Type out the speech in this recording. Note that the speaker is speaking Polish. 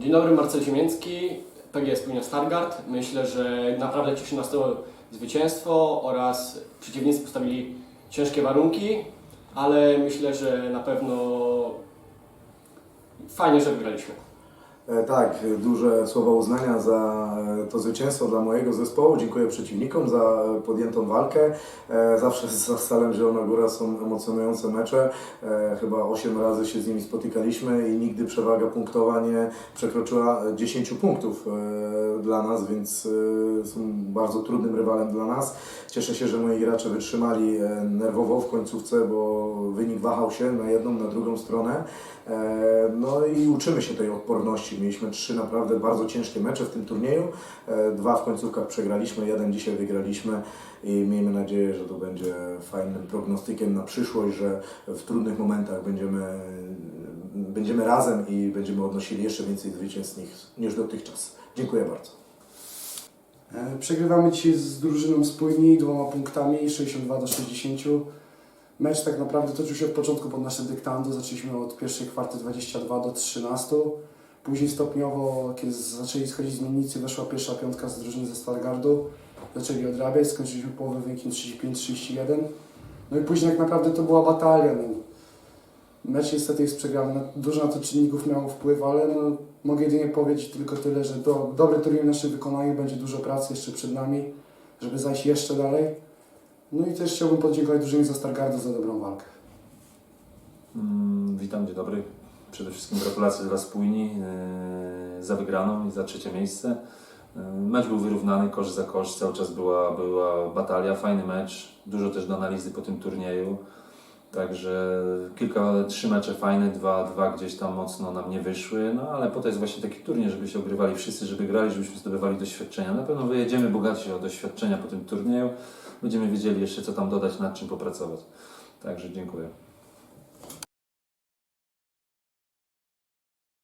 Dzień dobry, Marcel Ziemiecki, PGS Płynia Stargard. Myślę, że naprawdę cieszy nas to zwycięstwo oraz przeciwnicy postawili ciężkie warunki, ale myślę, że na pewno fajnie, że wygraliśmy. E, Tak, duże słowa uznania za e, to zwycięstwo dla mojego zespołu. Dziękuję przeciwnikom za podjętą walkę. E, Zawsze za Stalem Zielona Góra są emocjonujące mecze. Chyba 8 razy się z nimi spotykaliśmy i nigdy przewaga punktowa nie przekroczyła 10 punktów dla nas, więc są bardzo trudnym rywalem dla nas. Cieszę się, że moi gracze wytrzymali nerwowo w końcówce, bo wynik wahał się na jedną, na drugą stronę. No i uczymy się tej odporności. Mieliśmy trzy naprawdę bardzo ciężkie mecze w tym turnieju. E, Dwa w końcówkach przegraliśmy, jeden dzisiaj wygraliśmy i miejmy nadzieję, że to będzie fajnym prognostykiem na przyszłość, że w trudnych momentach będziemy, będziemy razem i będziemy odnosili jeszcze więcej zwycięstw niż- dotychczas. Dziękuję bardzo. E, Przegrywamy dzisiaj z drużyną spójni dwoma punktami, 62 do 60. Mecz tak naprawdę toczył się od początku pod nasze dyktando. Zaczęliśmy od pierwszej kwarty 22 do 13. Później stopniowo, kiedy zaczęli schodzić zmiennicy, weszła pierwsza piątka z drużyny ze Stargardu. Zaczęli odrabiać, skończyliśmy połowę wynikiem 35-31. No i później tak naprawdę to była batalia. No. Mecz niestety jest przegrany. No, Dużo na to czynników miało wpływ, ale no, mogę jedynie powiedzieć tylko tyle, że do, dobry turniej w naszym wykonaniu będzie dużo pracy jeszcze przed nami, żeby zajść jeszcze dalej. No i też chciałbym podziękować drużynie za Stargardu za dobrą walkę. Mm, Witam, dzień dobry. Przede wszystkim gratulacje dla spójni yy, za wygraną i za trzecie miejsce. Yy, Mecz był wyrównany, kosz za kosz, cały czas była, była batalia, fajny mecz, dużo też do analizy po tym turnieju. Także kilka, trzy mecze fajne, dwa, dwa gdzieś tam mocno nam nie wyszły, no ale po to jest właśnie taki turniej, żeby się ogrywali wszyscy, żeby grali, żebyśmy zdobywali doświadczenia. Na pewno wyjedziemy bogaci o doświadczenia po tym turnieju, będziemy wiedzieli jeszcze co tam dodać, nad czym popracować. Także dziękuję.